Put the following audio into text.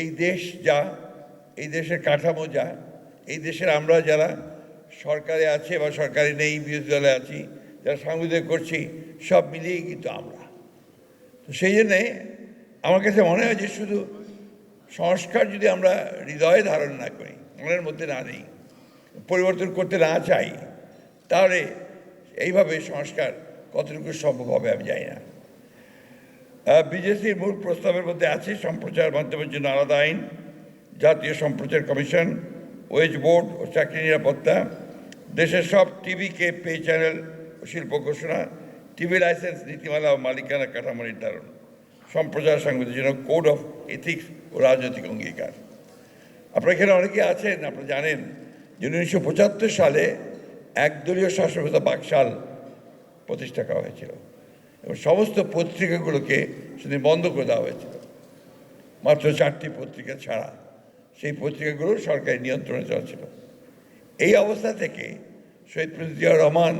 এই দেশ যা, এই দেশের কাঠামো যা, এই দেশের আমরা যারা সরকারে আছে বা সরকারে নেই, বিরোধী দলে আছি, যারা সাংবিধানিক করছি, সব মিলিয়েই কিন্তু আমরা। তো সেই জন্যে আমার কাছে মনে হয় যে শুধু সংস্কার যদি আমরা হৃদয়ে ধারণ না করি, মনের মধ্যে না নেই, পরিবর্তন করতে না চাই, তাহলে এইভাবে সংস্কার কতটুকু সম্ভব হবে আমি জানি না। বিজেসির মূল প্রস্তাবের মধ্যে আছে সম্প্রচার মাধ্যমের জন্য আলাদা আইন, জাতীয় সম্প্রচার কমিশন, ওয়েজ বোর্ড ও চাকরি নিরাপত্তা, দেশের সব টিভিকে পে চ্যানেল শিল্প ঘোষণা, টিভি লাইসেন্স, নীতিমালা ও মালিকানা কাঠামো নির্ধারণ, সম্প্রচার সংবাদের জন্য কোড অফ এথিক্স ও রাজনৈতিক অঙ্গীকার। আপনার এখানে অনেকে আছেন, আপনারা জানেন যে উনিশশো পঁচাত্তর সালে একদলীয় শাসনব্যবস্থা বাকশাল প্রতিষ্ঠা করা হয়েছিল। এবং সমস্ত পত্রিকাগুলোকে সেদিন বন্ধ করে দেওয়া হয়েছিল। মাত্র চারটি পত্রিকা ছাড়া সেই পত্রিকাগুলো সরকারি নিয়ন্ত্রণে চলছিল। এই অবস্থা থেকে শহীদ প্রিন্স জিয়া রহমান